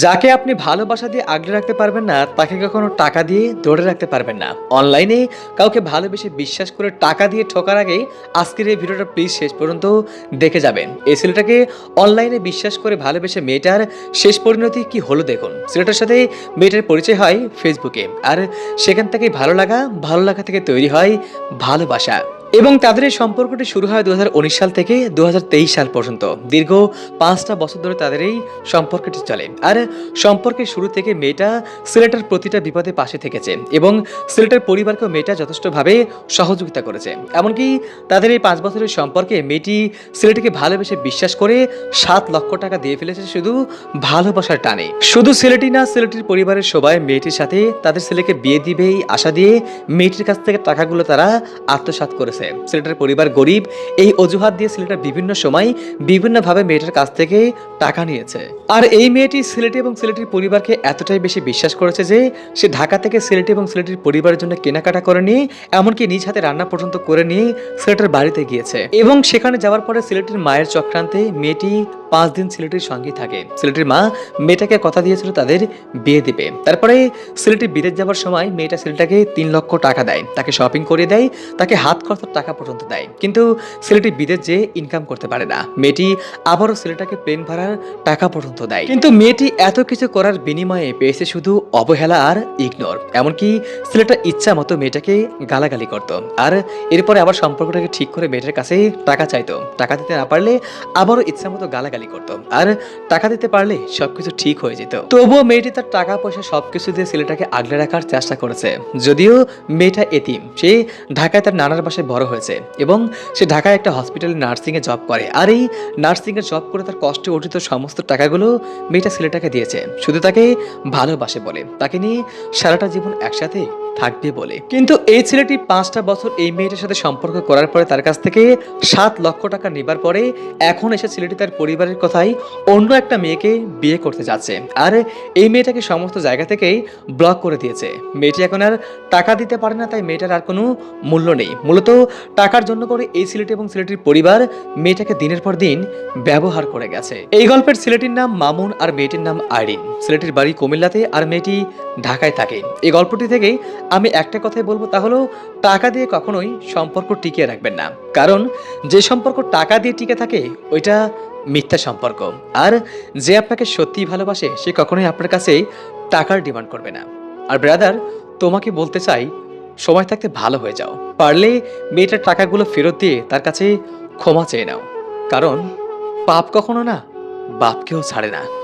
যাকে আপনি ভালোবাসা দিয়ে আগলে রাখতে পারবেন না, তাকে কখনো টাকা দিয়ে ধরে রাখতে পারবেন না। অনলাইনে কাউকে ভালোবেসে বিশ্বাস করে টাকা দিয়ে ঠকার আগে আজকের এই ভিডিওটা প্লিজ শেষ পর্যন্ত দেখে যাবেন। এই ছেলেটাকে অনলাইনে বিশ্বাস করে ভালোবেসে মেয়েটার শেষ পরিণতি কি হলো দেখুন। ছেলেটার সাথে মেয়েটার পরিচয় হয় ফেসবুকে আর সেখান থেকে ভালো লাগা ভালো লাগা থেকে তৈরি হয় ভালোবাসা। এবং তাদের এই সম্পর্কটি শুরু হয় দু হাজার উনিশ সাল থেকে দু হাজার তেইশ সাল পর্যন্ত। দীর্ঘ পাঁচটা বছর ধরে তাদের এই সম্পর্কটি চলে। আর সম্পর্কের শুরু থেকে মেয়েটা সিলেটের প্রতিটা বিপদে পাশে থেকেছে এবং সিলেটের পরিবারকেও মেয়েটা যথেষ্টভাবে সহযোগিতা করেছে। এমনকি তাদের এই পাঁচ বছরের সম্পর্কে মেয়েটি সিলেটকে ভালোবেসে বিশ্বাস করে সাত লক্ষ টাকা দিয়ে ফেলেছে শুধু ভালোবাসার টানে। শুধু সিলেটি না, সিলেটির পরিবারের সবাই মেয়েটির সাথে তাদের ছেলেকে বিয়ে দিবে এই আশা দিয়ে মেয়েটির কাছ থেকে টাকাগুলো তারা আত্মসাৎ করেছে। সিলেটের পরিবার গরিব, এই অজুহাত দিয়ে সিলেটের বিভিন্ন সময় বিভিন্নভাবে মেয়েটার কাছ থেকে টাকা নিয়েছে। আর এই মেয়েটি সিলেটি এবং সিলেটির পরিবারকে এতটাই বেশি বিশ্বাস করেছে যে সে ঢাকা থেকে সিলেটি এবং সিলেটির পরিবারের জন্য কেনাকাটা করে নিয়ে এমনকি নিজ হাতে রান্না পর্যন্ত করে নিয়ে সিলেটের বাড়িতে গিয়েছে। এবং সেখানে যাওয়ার পরে সিলেটের মায়ের চক্রান্তে মেয়েটি পাঁচ দিন সিলেটির সঙ্গেই থাকে। সিলেটির মা মেয়েটাকে কথা দিয়েছিল তাদের বিয়ে দিবে। তারপরে সিলেটি বিদেশ যাওয়ার সময় মেয়েটা ছেলেটাকে তিন লক্ষ টাকা দেয়। তাকে শপিং করে দেয়। তাকে হাত খরচের টাকা পর্যন্ত দেয় কিন্তু ছেলেটি বিদেশ যেয়ে ইনকাম করতে পারে না। মেয়েটি আবারও ছেলেটাকে প্লেন ভাড়ার টাকা পর্যন্ত দেয়। কিন্তু মেয়েটি এত কিছু করার বিনিময়ে পেয়েছে শুধু অবহেলা আর ইগনোর এমনকি ছেলেটা ইচ্ছা মতো মেয়েটাকে গালাগালি করত। আর এরপরে আবার সম্পর্কটাকে ঠিক করে মেয়েটার কাছে টাকা চাইতো। টাকা দিতে না পারলে আবারও ইচ্ছা মতো গালাগালি করতো। আর টাকা দিতে পারলে সবকিছু ঠিক হয়ে যেত। তবুও মেয়েটি তার টাকা, পয়সা সবকিছু দিয়ে ছেলেটাকে আগলে রাখার চেষ্টা করেছে। যদিও মেয়েটা এতিম। সে ঢাকায় তার নানার বাসায় বড় হয়েছে এবং সে ঢাকায় একটা হসপিটালে নার্সিংয়ে জব করে। আর এই নার্সিং এর জব করে তার কষ্টে অর্জিত সমস্ত টাকাগুলো মেয়েটা ছেলেটাকে দিয়েছে। শুধু তাকে ভালোবাসে বলে, তাকে নিয়ে সারাটা জীবন একসাথে থাকবে বলে। কিন্তু এই ছেলেটি পাঁচটা বছর এই মেয়েটার সাথে সম্পর্ক করার পরে তার কাছ থেকে সাত লক্ষ টাকা নেবার পরে এখন এসে ছেলেটি তার পরিবারের কথাই অন্য একটা মেয়েকে বিয়ে করতে যাচ্ছে। আর এই মেয়েটাকে সমস্ত জায়গা থেকেই ব্লক করে দিয়েছে। মেয়েটি এখন আর টাকা দিতে পারে না, তাই মেয়েটার আর কোনো মূল্য নেই। মূলত টাকার জন্য করে এই ছেলেটি এবং ছেলেটির পরিবার মেয়েটাকে দিনের পর দিন ব্যবহার করে গেছে। এই গল্পের সিলেটির নাম মামুন আর মেয়েটির নাম আইরিন ছেলেটির বাড়ি কুমিল্লাতে আর মেয়েটি ঢাকায় থাকে। এই গল্পটি থেকেই আমি একটা কথাই বলব, তা হলো টাকা দিয়ে কখনোই সম্পর্ক টিকিয়ে রাখবেন না। কারণ যে সম্পর্ক টাকা দিয়ে টিকে থাকে, ওইটা মিথ্যা সম্পর্ক। আর যে আপনাকে সত্যিই ভালোবাসে, সে কখনোই আপনার কাছে টাকার ডিমান্ড করবে না। আর ব্রাদার, তোমাকে বলতে চাই সময় থাকতে ভালো হয়ে যাও। পারলে মেয়েটার টাকাগুলো ফেরত দিয়ে তার কাছে ক্ষমা চেয়ে নাও। কারণ পাপ কখনো না, বাপকেও ছাড়ে না।